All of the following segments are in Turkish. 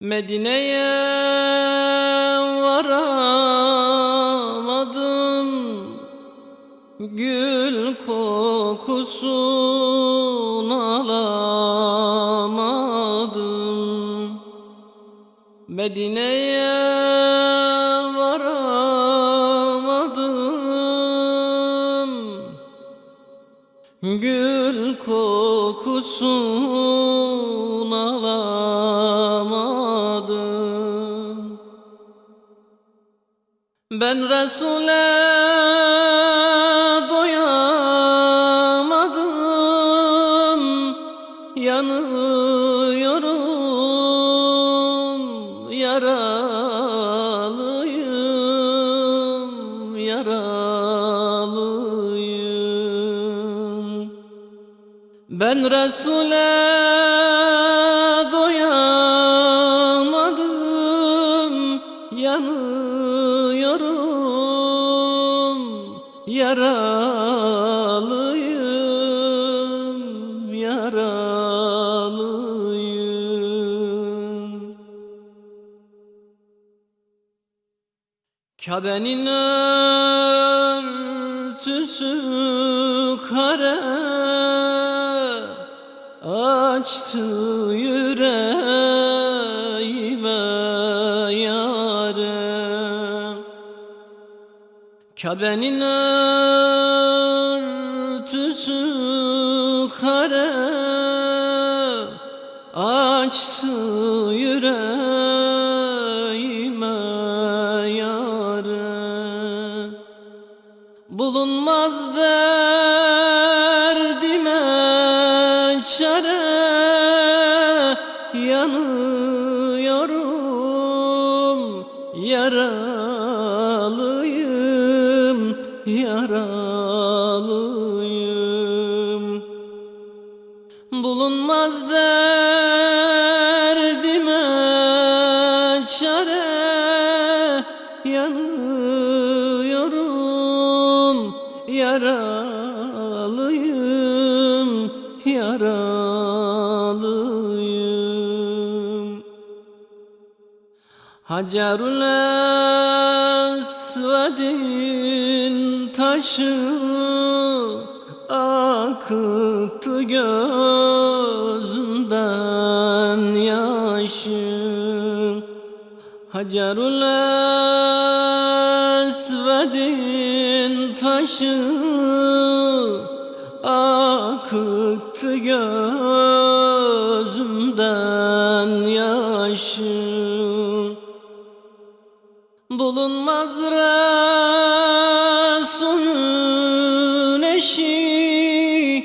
Medine'ye varamadım. Gül kokusunu alamadım. Medine'ye varamadım. Gül kokusunu alamadım Ben Resul'e doyamadım Yanıyorum yaralıyım yaralıyım. Ben Resul'e yaralıyım Yaralıyım. Kabe'nin örtüsü kare Açtı Kabe'nin örtüsü kare Açtı yüreğime yâre Bulunmaz derdime Hacerül Esved'in taşı akıttı gözümden yaşı Hacerül Esved'in taşı akıttı gözümden yaşı Bulunmaz Resulün eşi.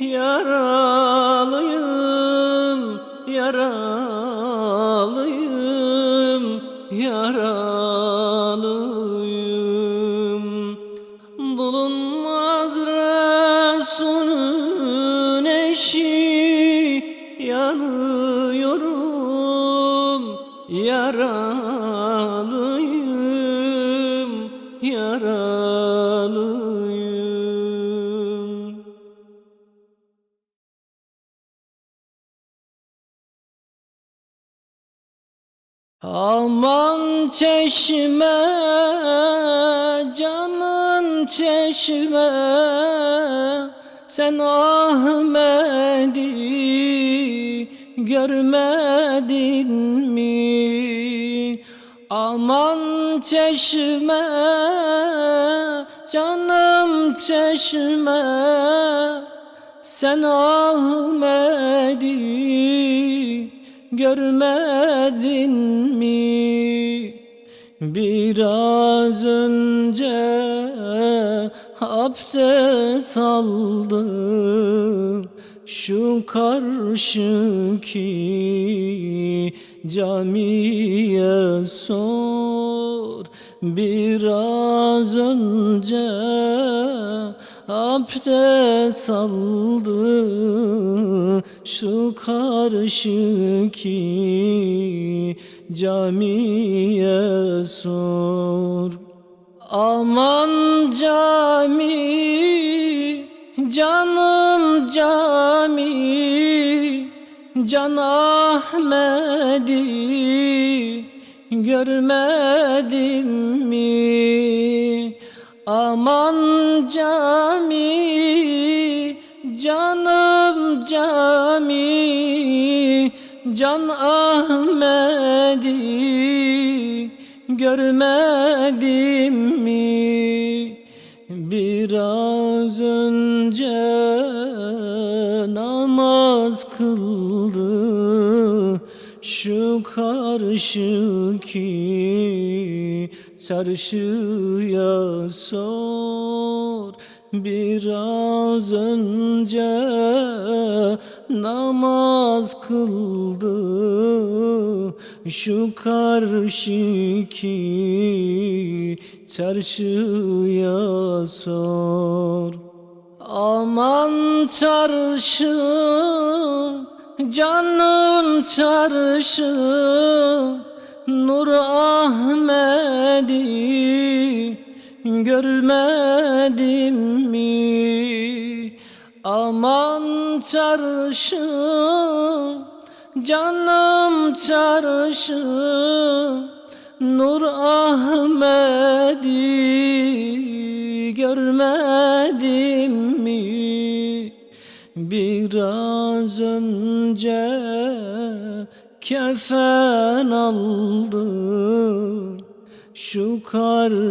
Yaralıyım, yaralıyım, yaralıyım. Bulunmaz Resulün eşi. Yanıyorum, yaralıyım, Aman çeşme, canım çeşme Sen Ahmet'i görmedin mi? Aman çeşme, canım çeşme Sen Ahmet'i görmedin mi? Biraz önce abdest aldım Şu karşıki camiye sor Biraz önce abdest aldı Şu karşıki camiye sor Aman cami, canım cami Can Ahmet'i görmedim mi? Aman cami, canım cami, can Ahmet'i görmedim mi? Biraz önce namaz kıldı şu karşıki çarşıya sor. Biraz önce namaz kıldı. Şu karşıki çarşıya sor. Aman çarşı Canım çarşı Nur Ahmet'i görmedim mi? Aman çarşı Canım çarşı Nur Ahmet'i görmedim mi? Biraz önce kefen aldı Şu karşıki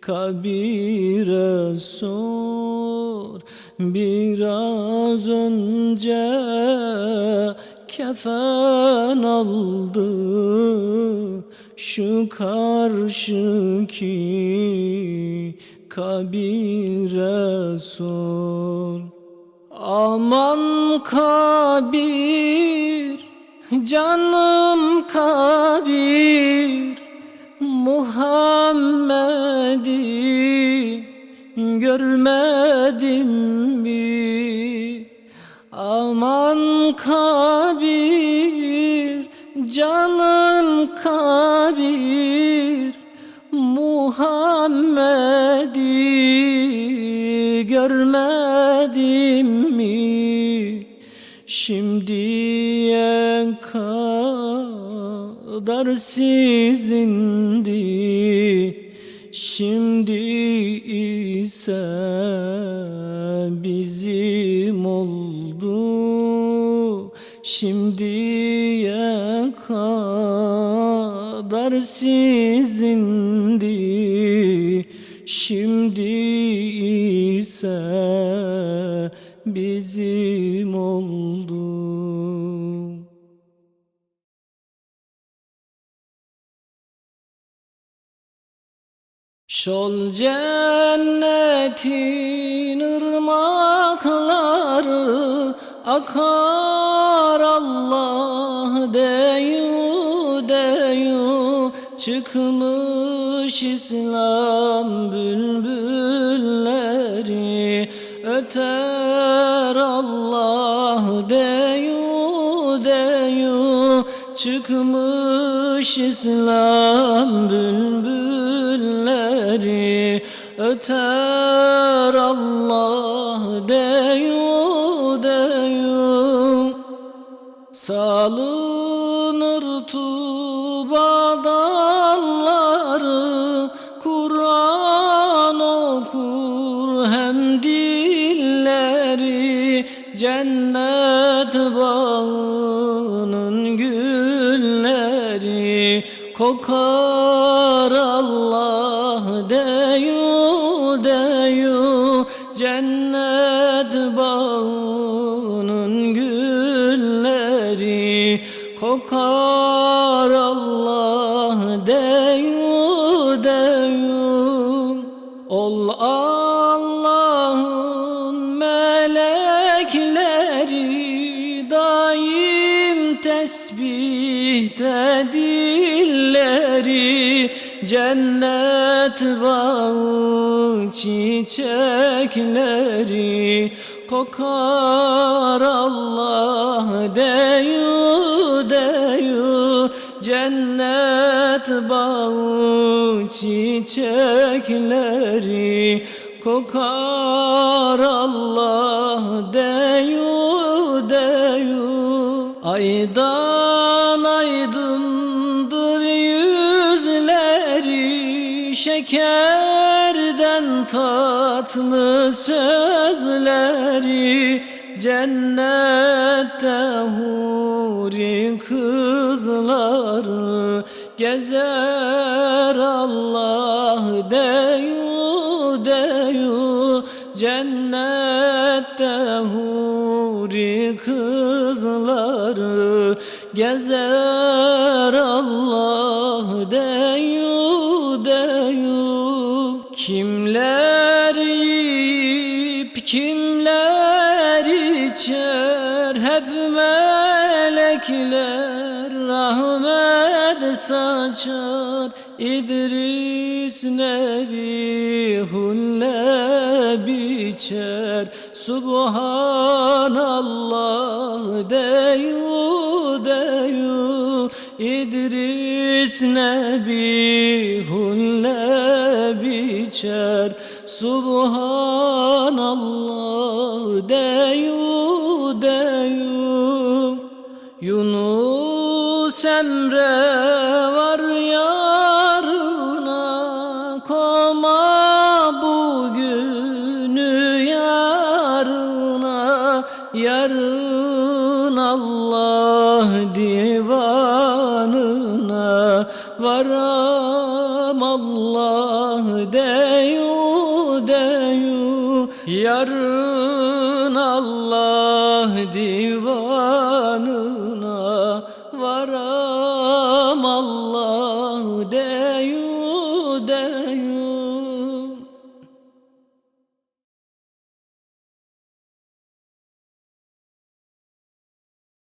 kabire sor. Biraz önce kefen aldı Şu karşıki kabire sor Aman kabir canım kabir Muhammed'i görmedim mi? Aman kabir canım kabir Muhammed'i görmedim Şimdiye kadar sizindi. Şimdi ise bizim oldu. Şimdiye kadar sizindi. Şimdi ise bizim oldu. Şol cennetin ırmakları akar Allah deyu deyu. Çıkmış İslam bülbülleri öter çıkmış İslam bülbülleri öter Allah deyu deyu. Salınır kokar Allah deyu deyu. Cennet bağının gülleri. Kokar Allah deyu deyu. Ol Allah'ın melekleri. Daim tesbihte dilleri cennet bağı çiçekleri kokar Allah deyu deyu. Cennet bağı çiçekleri kokar Allah deyu deyu. Aydan Şekerden tatlı sözleri Cennette huri kızları Gezer Allah deyu deyu. Cennette huri kızları Gezer Allah deyu Kimler yiyip kimler içer? Hep melekler rahmet saçar. İdris Nebi hulle biçer Subhanallah deyu deyu. İdris Nebi hulle biçer Subhanallah deyu deyu. Yunus Emre var yarına Yarın Allah divanına